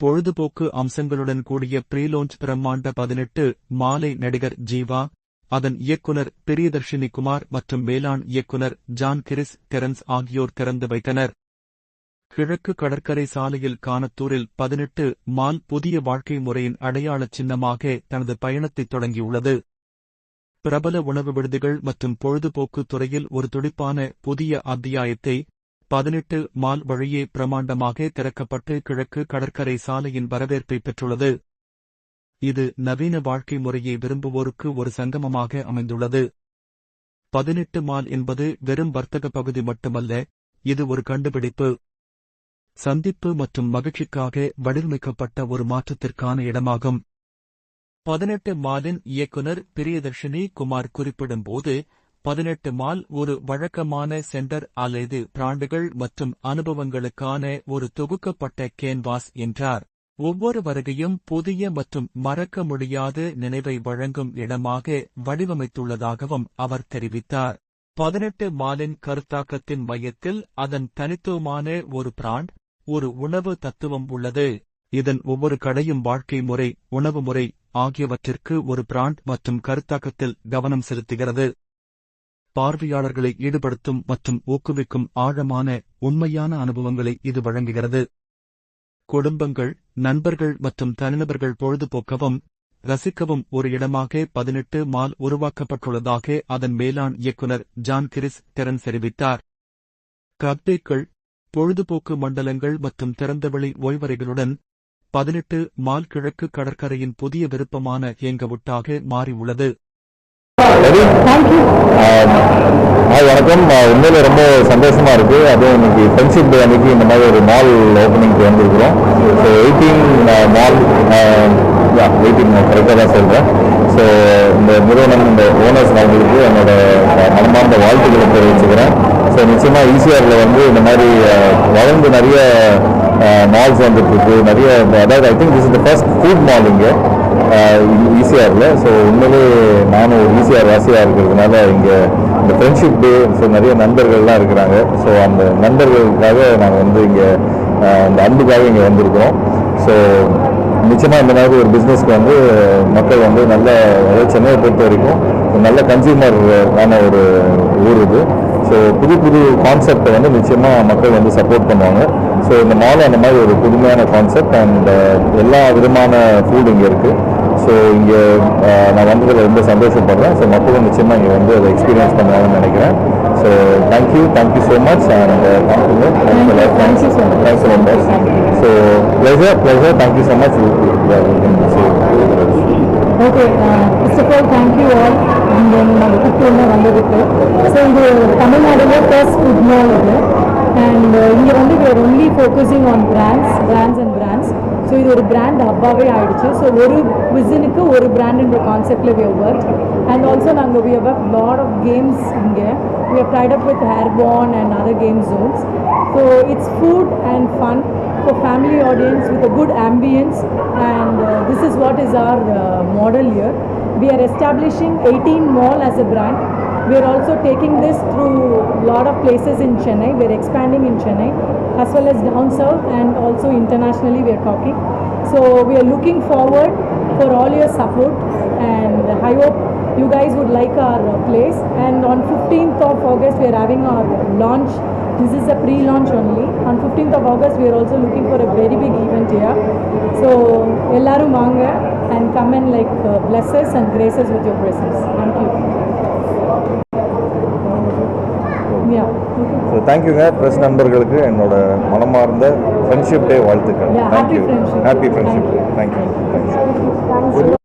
பொழுதுபோக்கு அம்சங்களுடன் கூடிய ப்ரீலோஞ்ச் பிரம்மாண்ட பதினெட்டு மாலை நடிகர் ஜீவா அதன் இயக்குனர் பிரியதர்ஷினி குமார் மற்றும் மேலாண் இயக்குனர் ஜான் கிரிஸ் கெரன்ஸ் ஆகியோர் திறந்து வைத்தனர். கிழக்கு கடற்கரை சாலையில் கானத்தூரில் பதினெட்டு மால் புதிய வாழ்க்கை முறையின் அடையாளச் சின்னமாக தனது பயணத்தை தொடங்கியுள்ளது. பிரபல உணவு விடுதிகள் மற்றும் பொழுதுபோக்கு துறையில் ஒரு துடிப்பான புதிய அத்தியாயத்தை பதினெட்டு மால் வழியே பிரமாண்டமாக திறக்கப்பட்டு கிழக்கு கடற்கரை சாலையின் வரவேற்பை பெற்றுள்ளது. இது நவீன வாழ்க்கை முறையை விரும்புவோருக்கு ஒரு சங்கமமாக அமைந்துள்ளது. பதினெட்டு மால் என்பது வெறும் வர்த்தக பகுதி மட்டுமல்ல இது ஒரு கண்டுபிடிப்பு. சந்திப்பு மற்றும் மகிழ்ச்சிக்காக வடிவமைக்கப்பட்ட ஒரு மாற்றத்திற்கான இடமாகும். பதினெட்டு மாலின் இயக்குனர் பிரியதர்ஷினி குமார் குறிப்பிடும்போது பதினெட்டு மால் ஒரு வழக்கமான சென்டர் அல்லது பிராண்டுகள் மற்றும் அனுபவங்களுக்கான ஒரு தொகுக்கப்பட்ட கேன்வாஸ் என்றார். ஒவ்வொரு வருகையும் புதிய மற்றும் மறக்க முடியாத நினைவை வழங்கும் இடமாக வடிவமைத்துள்ளதாகவும் அவர் தெரிவித்தார். பதினெட்டு மாலின் கருத்தாக்கத்தின் மையத்தில் அதன் தனித்துவமான ஒரு பிராண்ட் ஒரு உணவு தத்துவம் உள்ளது. இதன் ஒவ்வொரு கடையும் வாழ்க்கை முறை உணவு முறை ஆகியவற்றிற்கு ஒரு பிராண்ட் மற்றும் கருத்தாக்கத்தில் கவனம் செலுத்துகிறது. பார்வையாளர்களை ஈடுபடுத்தும் மற்றும் ஊக்குவிக்கும் ஆழமான உண்மையான அனுபவங்களை இது வழங்குகிறது. குடும்பங்கள் நண்பர்கள் மற்றும் தனிநபர்கள் பொழுதுபோக்கவும் ரசிக்கவும் ஒரு இடமாக பதினெட்டு மால் உருவாக்கப்பட்டுள்ளதாக அதன் மேலாண் இயக்குனர் ஜான் கிரிஸ் டெரன் தெரிவித்தார். கப்டேக்கள் பொழுதுபோக்கு மண்டலங்கள் மற்றும் திறந்தவெளி ஓய்வறைகளுடன் பதினெட்டு மால் கிழக்கு கடற்கரையின் புதிய விருப்பமான ஏங்கவுட்டாக மாறியுள்ளது. ரெடி ஹாய் வணக்கம். ஆஹ் உண்மையில ரொம்ப சந்தோஷமா இருக்கு. அதுவும் இன்னைக்கு ஃப்ரெண்ட்ஷிப் டே அன்னைக்கு இந்த மாதிரி ஒரு மால் ஓப்பனிங்க்கு வந்திருக்கிறோம். ஸோ எயிட்டீன் மால் எயிட்டீன் கரெக்டாக தான் சொல்கிறேன் ஸோ இந்த நிறுவனம் இந்த ஓனர்ஸ் அவங்களுக்கு என்னோட மனமார்ந்த வாழ்த்துக்களை தெரிவிச்சுக்கிறேன். ஸோ நிச்சயமாக ஈசிஆரில் வந்து இந்த மாதிரி வளர்ந்து நிறைய மால்ஸ் வந்துட்டு இருக்கு. நிறைய அதாவது I think this is the first food mall இங்கே. ஈசிஆரில் ஸோ உண்மையிலே நானும் ஒரு ஈசிஆர் வாசியாக இருக்கிறதுனால இங்கே இந்த ஃப்ரெண்ட்ஷிப் டே ஸோ நிறைய நண்பர்கள்லாம் இருக்கிறாங்க. ஸோ அந்த நண்பர்களுக்காக நாங்கள் வந்து இங்கே இந்த அன்புக்காக இங்கே வந்திருக்கிறோம். ஸோ நிச்சயமாக இந்த மாதிரி ஒரு பிஸ்னஸ்க்கு வந்து மக்கள் வந்து நல்ல அதாவது சென்னையை பொறுத்த வரைக்கும் நல்ல கன்சியூமர் ஆன ஒரு ஊர் இது. ஸோ புது புது கான்செப்டை வந்து நிச்சயமாக மக்கள் வந்து சப்போர்ட் பண்ணுவாங்க. ஸோ இந்த மால் அந்த மாதிரி ஒரு புதுமையான கான்செப்ட் அண்ட் எல்லா விதமான ஃபுட் இங்கே இருக்குது ஸோ இங்கே நான் வந்ததில் ரொம்ப சந்தோஷப்படுறேன். ஸோ மக்களும் நிச்சயமாக இங்கே வந்து அதை எக்ஸ்பீரியன்ஸ் பண்ணுவாங்கன்னு நினைக்கிறேன். So thank you thank you so much and thank you thanks thanks so pleasure pleasure thank you so much okay first of all thank you all இங்கே நம்ம கூப்பிட்டு வந்ததுக்கு. ஸோ இது தமிழ்நாடுல ஃபர்ஸ்ட் ஃபுட் மால் இது. And focusing on brands brands and brands so இது ஒரு brand ஹப்பாகவே ஆயிடுச்சு. ஸோ ஒரு விசனுக்கு ஒரு பிராண்டுன்ற கான்செப்டில் வி ஒர்க் அண்ட் ஆல்சோ நாங்கள் we have lot of games இங்கே. We have tied up with ஹேர்பான் and other game zones so it's food and fun for family audience with a good ambience and this is what is our model here we are establishing eighteen mall as a brand a brand. We are also taking this through a lot of places in Chennai. We are expanding in Chennai as well as down south and also internationally we are talking. So we are looking forward for all your support and I hope you guys would like our place and on 15th of August we are having our launch this is a pre-launch only. On 15th of August, we are also looking for a very big event here. So, ellarum vaanga and come and like uh, bless us and grace us with your presence. Thank you. So தேங்க்யூங்க press நண்பர்களுக்கு என்னோட மனமார்ந்த friendship day வாழ்த்துக்கள். Thank you. Happy friendship day. Thank you Thanks.